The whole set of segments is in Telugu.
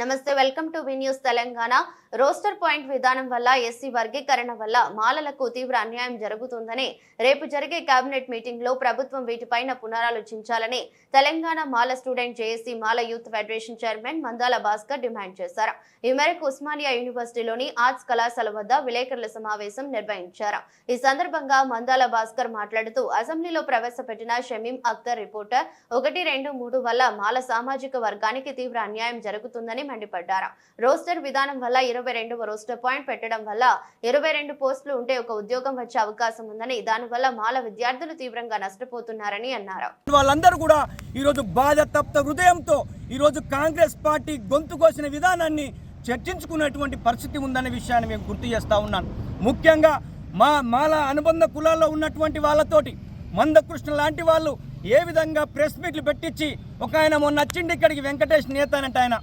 నమస్తే welcome to V news Telangana. Roster point విధానం వల్ల ఎస్సీ వర్గీకరణ వల్ల మాలలకు తీవ్ర అన్యాయం జరుగుతుందని రేపు జరిగే కేబినెట్ మీటింగ్లో ప్రభుత్వం వీటిపైన పునరాలోచించాలని Telangana Mala student JAC Mala youth federation chairman Mandala Bhaskar demand చేశారు. ఈ మేరకు ఉస్మానియా యూనివర్సిటీలోని ఆర్ట్స్ కళాశాల వద్ద విలేకరుల సమావేశం నిర్వహించారు. ఈ సందర్భంగా మందాల భాస్కర్ మాట్లాడుతూ అసెంబ్లీలో ప్రవేశపెట్టిన షమీం అఖ్తర్ రిపోర్టర్ ఒకటి రెండు మూడు వల్ల మాల సామాజిక వర్గానికి తీవ్ర అన్యాయం జరుగుతుందని మండిపడ్డారు. రోస్టర్ విధానం వల్ల ఇరవై రెండవ రోస్టర్ పాయింట్ పెట్టడం వల్ల ఇరవై రెండు పోస్టులు ఉంటే ఒక ఉద్యోగం వచ్చే అవకాశం ఉందని దానివల్ల మాల విద్యార్థులు తీవ్రంగా నష్టపోతున్నారని అన్నారు. వాళ్ళందరూ కూడా ఈరోజు బాధ తప్త హృదయంతో ఈరోజు కాంగ్రెస్ పార్టీ గొంతు కోసిన విధానాన్ని చర్చించుకునేటువంటి పరిస్థితి ఉందనే విషయాన్ని మేము గుర్తు చేస్తా ఉన్నాను ముఖ్యంగా మా మాల అనుబంధ కులాల్లో ఉన్నటువంటి వాళ్ళతోటి మందకృష్ణ లాంటి వాళ్ళు ఏ విధంగా ప్రెస్ మీట్లు పెట్టించి ఒక ఆయన మొన్న వచ్చిండి ఇక్కడికి వెంకటేష్ నేత అనంటే ఆయన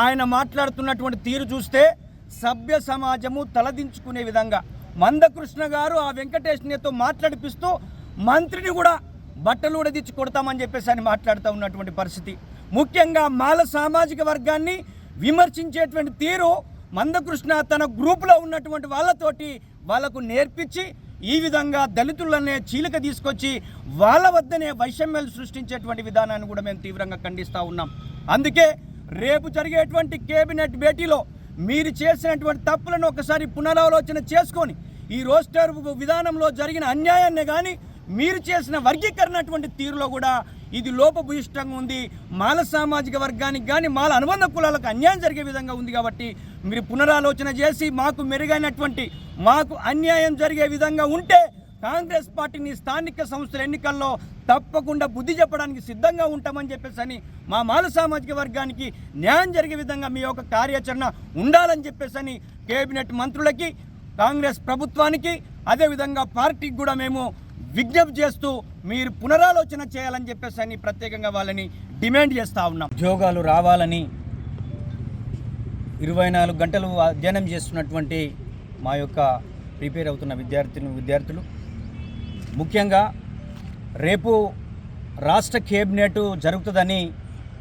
ఆయన మాట్లాడుతున్నటువంటి తీరు చూస్తే సభ్య సమాజము తలదించుకునే విధంగా. మందకృష్ణ గారు ఆ వెంకటేష్ నేతో మాట్లాడిపిస్తూ మంత్రిని కూడా బట్టలు ఉడదిచ్చి కొడతామని చెప్పేసి అని మాట్లాడుతూ ఉన్నటువంటి పరిస్థితి. ముఖ్యంగా మాల సామాజిక వర్గాన్ని విమర్శించేటువంటి తీరు మందకృష్ణ తన గ్రూపులో ఉన్నటువంటి వాళ్ళతోటి వాళ్ళకు నేర్పించి ఈ విధంగా దళితులనే చీలిక తీసుకొచ్చి వాళ్ళ వద్దనే వైషమ్యాలు సృష్టించేటువంటి విధానాన్ని కూడా మేము తీవ్రంగా ఖండిస్తూ ఉన్నాం. అందుకే రేపు జరిగేటువంటి కేబినెట్ భేటీలో మీరు చేసినటువంటి తప్పులను ఒకసారి పునరాలోచన చేసుకొని ఈ రోస్టర్ విధానంలో జరిగిన అన్యాయాన్ని కానీ మీరు చేసిన వర్గీకరణ అటువంటి తీరులో కూడా ఇది లోపభూయిష్టంగా ఉంది. మాల సామాజిక వర్గానికి కానీ మాల అనుబంధ కులాలకు అన్యాయం జరిగే విధంగా ఉంది కాబట్టి మీరు పునరాలోచన చేసి మాకు మెరుగైనటువంటి మాకు అన్యాయం జరిగే విధంగా ఉంటే కాంగ్రెస్ పార్టీని స్థానిక సంస్థల ఎన్నికల్లో తప్పకుండా బుద్ధి చెప్పడానికి సిద్ధంగా ఉంటామని చెప్పేసి అని మా మాల సామాజిక వర్గానికి న్యాయం జరిగే విధంగా మీ యొక్క కార్యాచరణ ఉండాలని చెప్పేసి అని కేబినెట్ మంత్రులకి కాంగ్రెస్ ప్రభుత్వానికి అదేవిధంగా పార్టీకి కూడా మేము విజ్ఞప్తి చేస్తూ మీరు పునరాలోచన చేయాలని చెప్పేసి అని ప్రత్యేకంగా వాళ్ళని డిమాండ్ చేస్తూ ఉన్నాం. ఉద్యోగాలు రావాలని ఇరవై నాలుగు గంటలు అధ్యయనం చేస్తున్నటువంటి మా యొక్క ప్రిపేర్ అవుతున్న విద్యార్థులు విద్యార్థులు ముఖ్యంగా రేపు రాష్ట్ర కేబినెట్ జరుగుతుందని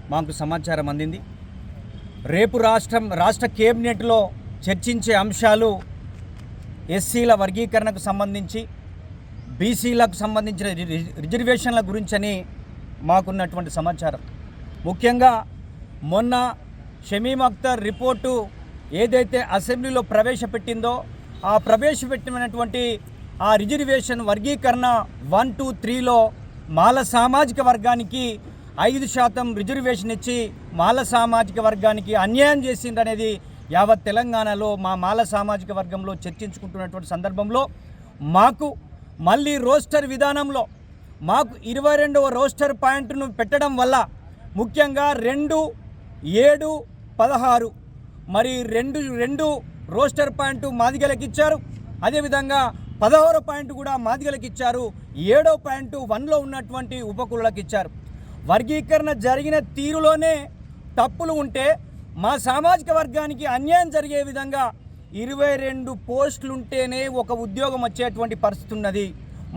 మాకు సమాచారం అందింది. రేపు రాష్ట్రం రాష్ట్ర కేబినెట్లో చర్చించే అంశాలు ఎస్సీల వర్గీకరణకు సంబంధించి బీసీలకు సంబంధించిన రి- రి- రిజర్వేషన్ల గురించని మాకున్నటువంటి సమాచారం. ముఖ్యంగా మొన్న షమీమ్ అఖ్తర్ రిపోర్టు ఏదైతే అసెంబ్లీలో ప్రవేశపెట్టిందో ఆ ప్రవేశపెట్టినటువంటి ఆ రిజర్వేషన్ వర్గీకరణ వన్ టూ త్రీలో మాల సామాజిక వర్గానికి ఐదు శాతం రిజర్వేషన్ ఇచ్చి మాల సామాజిక వర్గానికి అన్యాయం చేసిందనేది యావత్ తెలంగాణలో మా మాల సామాజిక వర్గంలో చర్చించుకుంటున్నటువంటి సందర్భంలో మాకు మళ్ళీ రోస్టర్ విధానంలో మాకు ఇరవై రెండవ రోస్టర్ పాయింట్ను పెట్టడం వల్ల ముఖ్యంగా రెండు ఏడు పదహారు మరి రెండు రెండు రోస్టర్ పాయింట్ మాదిగలకు ఇచ్చారు. అదేవిధంగా పదహారో పాయింట్ కూడా మాదిగలకు ఇచ్చారు. ఏడో పాయింట్ వన్లో ఉన్నటువంటి ఉపకులకు ఇచ్చారు. వర్గీకరణ జరిగిన తీరులోనే తప్పులు ఉంటే మా సామాజిక వర్గానికి అన్యాయం జరిగే విధంగా ఇరవై రెండు పోస్టులు ఉంటేనే ఒక ఉద్యోగం వచ్చేటువంటి పరిస్థితి ఉన్నది.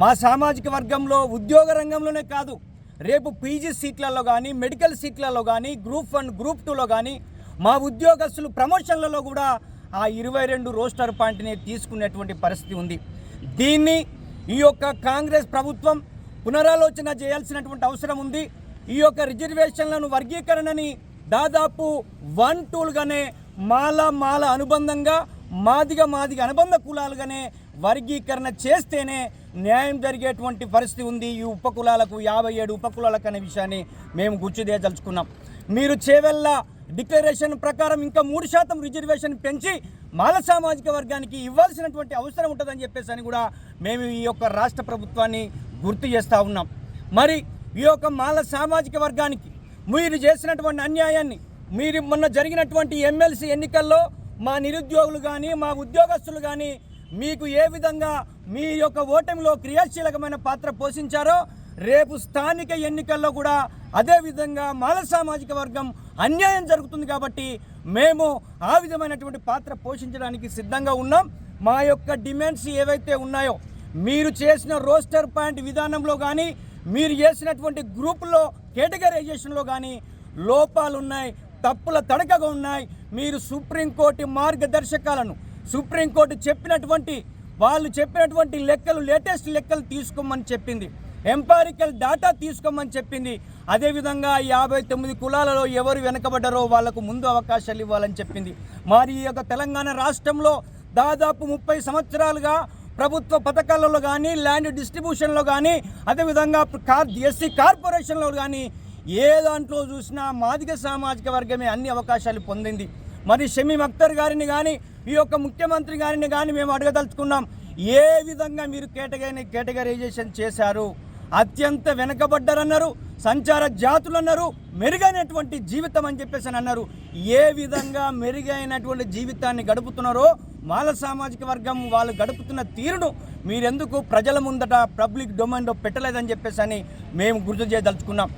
మా సామాజిక వర్గంలో ఉద్యోగ రంగంలోనే కాదు రేపు పీజీ సీట్లలో కానీ మెడికల్ సీట్లలో కానీ గ్రూప్ వన్ గ్రూప్ టూలో కానీ మా ఉద్యోగస్తులు ప్రమోషన్లలో కూడా ఆ ఇరవై రెండు రోస్టర్ పాయింట్ని తీసుకునేటువంటి పరిస్థితి ఉంది. దీన్ని ఈ యొక్క కాంగ్రెస్ ప్రభుత్వం పునరాలోచన చేయాల్సినటువంటి అవసరం ఉంది. ఈ యొక్క రిజర్వేషన్లను వర్గీకరణని దాదాపు వన్ టూలుగానే మాల మాల అనుబంధంగా మాదిగా మాదిగ అనుబంధ కులాలుగానే వర్గీకరణ చేస్తేనే న్యాయం జరిగేటువంటి పరిస్థితి ఉంది. ఈ ఉపకులాలకు యాభై ఏడు ఉపకులాలకు అనే విషయాన్ని మేము గుర్తుదేయదలుచుకున్నాం మీరు చేవెళ్ళ డిక్లరేషన్ ప్రకారం ఇంకా మూడు శాతం రిజర్వేషన్ పెంచి మాల సామాజిక వర్గానికి ఇవ్వాల్సినటువంటి అవసరం ఉంటుందని చెప్పేసి అని కూడా మేము ఈ యొక్క రాష్ట్ర ప్రభుత్వాన్ని గుర్తు చేస్తూ ఉన్నాం. మరి ఈ యొక్క మాల సామాజిక వర్గానికి మీరు చేసినటువంటి అన్యాయాన్ని మీరు మొన్న జరిగినటువంటి ఎమ్మెల్సీ ఎన్నికల్లో మా నిరుద్యోగులు కానీ మా ఉద్యోగస్తులు కానీ మీకు ఏ విధంగా మీ యొక్క ఓటమిలో క్రియాశీలకమైన పాత్ర పోషించారో రేపు స్థానిక ఎన్నికల్లో కూడా అదే విధంగా మాల సామాజిక వర్గం అన్యాయం జరుగుతుంది కాబట్టి మేము ఆ విధమైనటువంటి పాత్ర పోషించడానికి సిద్ధంగా ఉన్నాం. మా యొక్క డిమాండ్స్ ఏవైతే ఉన్నాయో మీరు చేసిన రోస్టర్ పాయింట్ విధానంలో కానీ మీరు చేసినటువంటి గ్రూపులో కేటగరైజేషన్లో కానీ లోపాలు ఉన్నాయి తప్పుల తడకగా ఉన్నాయి. మీరు సుప్రీంకోర్టు మార్గదర్శకాలను సుప్రీంకోర్టు చెప్పినటువంటి వాళ్ళు చెప్పినటువంటి లెక్కలు లేటెస్ట్ లెక్కలు తీసుకోమని చెప్పింది. ఎంపారికల్ డాటా తీసుకోమని చెప్పింది. అదేవిధంగా యాభై తొమ్మిది కులాలలో ఎవరు వెనకబడ్డారో వాళ్ళకు ముందు అవకాశాలు ఇవ్వాలని చెప్పింది. మరి ఈ యొక్క తెలంగాణ రాష్ట్రంలో దాదాపు ముప్పై సంవత్సరాలుగా ప్రభుత్వ పథకాలలో కానీ ల్యాండ్ డిస్ట్రిబ్యూషన్లో కానీ అదేవిధంగా కార్ ఎస్సీ కార్పొరేషన్లో కానీ ఏ దాంట్లో చూసినా మాదిగ సామాజిక వర్గమే అన్ని అవకాశాలు పొందింది. మరి షమీం అఖ్తర్ గారిని కానీ ఈ యొక్క ముఖ్యమంత్రి గారిని కానీ మేము అడగదలుచుకున్నాం. ఏ విధంగా మీరు కేటగిరీ కేటగరైజేషన్ చేశారు? అత్యంత వెనకబడ్డారన్నారు సంచార జాతులు అన్నారు మెరుగైనటువంటి జీవితం అని చెప్పేసి అని అన్నారు. ఏ విధంగా మెరుగైనటువంటి జీవితాన్ని గడుపుతున్నారో వాళ్ళ సామాజిక వర్గం వాళ్ళు గడుపుతున్న తీరును మీరెందుకు ప్రజల ముందట పబ్లిక్ డొమైన్లో పెట్టలేదని చెప్పేసి అని మేము గుర్తు చేయదలుచుకున్నాం.